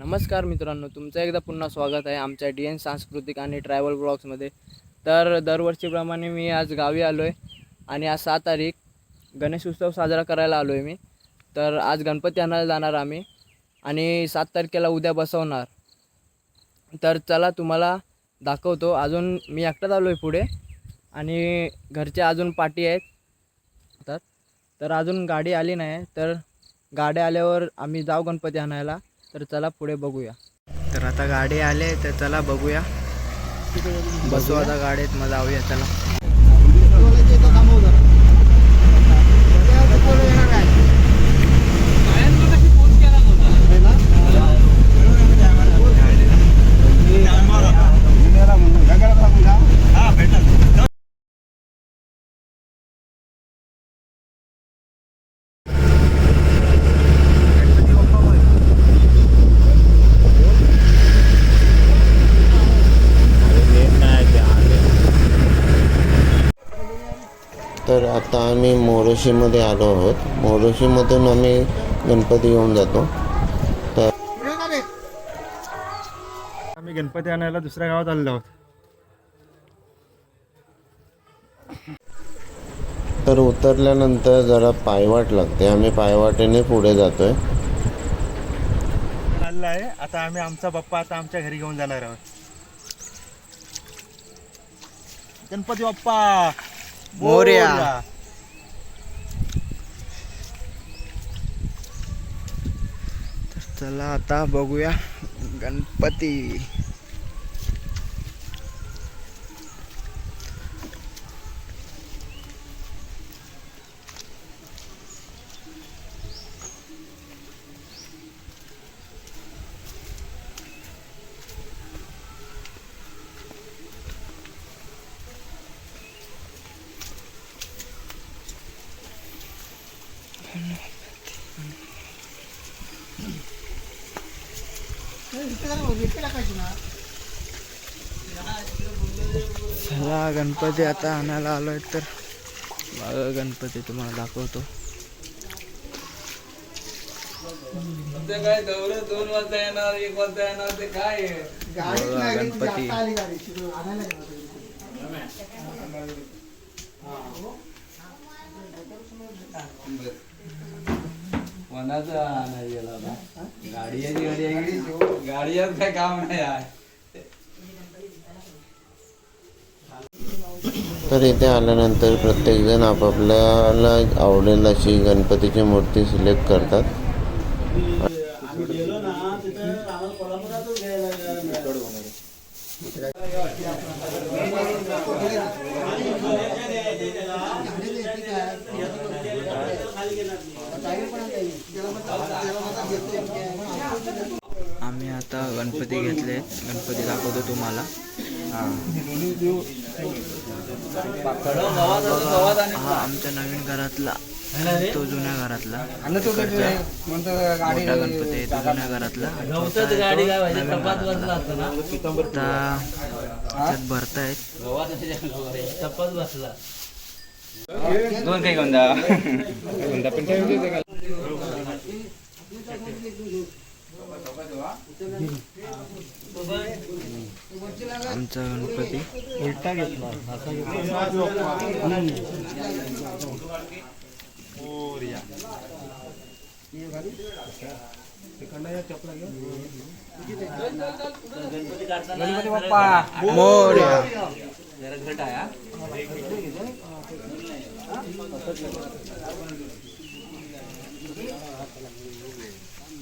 नमस्कार मित्रांनो तुमचं एकदा पुन्हा स्वागत आहे आमच्या डी एन सांस्कृतिक आणि ट्रॅव्हल ब्लॉग्समध्ये तर दरवर्षीप्रमाणे मी आज गावी आलो आहे आणि आज सात तारीख गणेश उत्सव साजरा करायला आलो आहे मी. तर आज गणपती आणायला जाणार आम्ही आणि सात तारखेला उद्या बसवणार. तर चला तुम्हाला दाखवतो अजून मी एकटाच आलो आहे पुढे आणि घरचे अजून पाठी आहेत. तर तर अजून गाडी आली नाही तर गाडी आल्यावर आम्ही जाऊ गणपती आणायला. तर चला पुढे बघूया. तर आता गाडी आले तर चला बघूया. बसू आता गाडीत मग जाऊया चला. आता आम्ही मोरोशीमध्ये आलो आहोत. मोरोशीमधून आम्ही गणपती घेऊन जातो. तर आम्ही गणपती आणायला दुसऱ्या गावात आलेलो आहोत. तर उतरल्यानंतर जरा पायवाट लागते. आम्ही पायवाटेने पुढे जातोय. आहे. आता आम्ही आमचा बाप्पा आता आमच्या घरी घेऊन जाणार आहोत. गणपती बाप्पा! मोरया. चला आता बघूया गणपती चला गणपती आता आणायला आलोय तर. बघा गणपती तुम्हाला दाखवतो. काय दौरे दोन वाजता येणार एक वाजता येणार ते काय गणपती. कोणाचं आणायला? गाडी आहे ती गाडी आहे काय काम नाही तर इथे आल्यानंतर प्रत्येकजण आपापल्याला आवडेल अशी गणपतीची मूर्ती सिलेक्ट करतात. गणपती घेतले. गणपती दाखवतो तुम्हाला. हा. आमच्या नवीन घरातला. तो जुन्या घरातला. मोठा गणपती आहे तो जुन्या घरातला. गाडी काय पाहिजे नवीन टपात घरातला. बसला असतो ना आता त्यात भरतायत टपात बसला दोन काही कोणता आमचा गणपती. उलटा घेतला. गणपती बाप्पा मोरया. जरा घट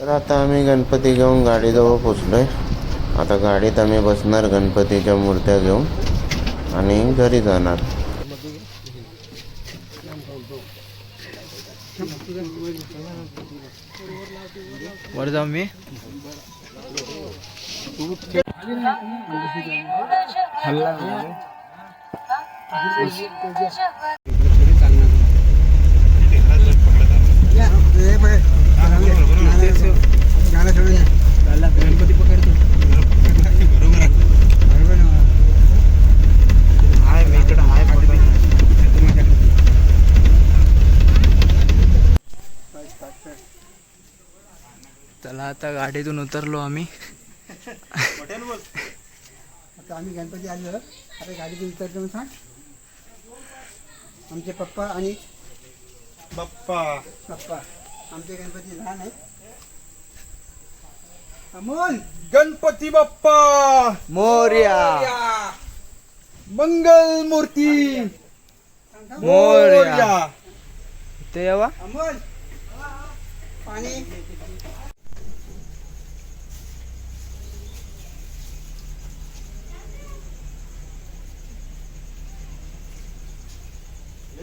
तर आता आम्ही गणपती घेऊन गाडीजवळ पोचलोय. आता गाडीत आम्ही बसणार गणपतीच्या मूर्त्या घेऊन आणि घरी जाणार. वर जाऊ मी. चला आता गाडीतून उतरलो आम्ही. आता आम्ही गणपती आलो. आता गाडीतून उतरतो सांग. आमचे पप्पा आणि बाप्पा पप्पा. आमचे गणपती लहान आहेत. अमोल! गणपती बाप्पा! मोर्या. मंगल मूर्ती मोर्या. ते अमोल! पाणी.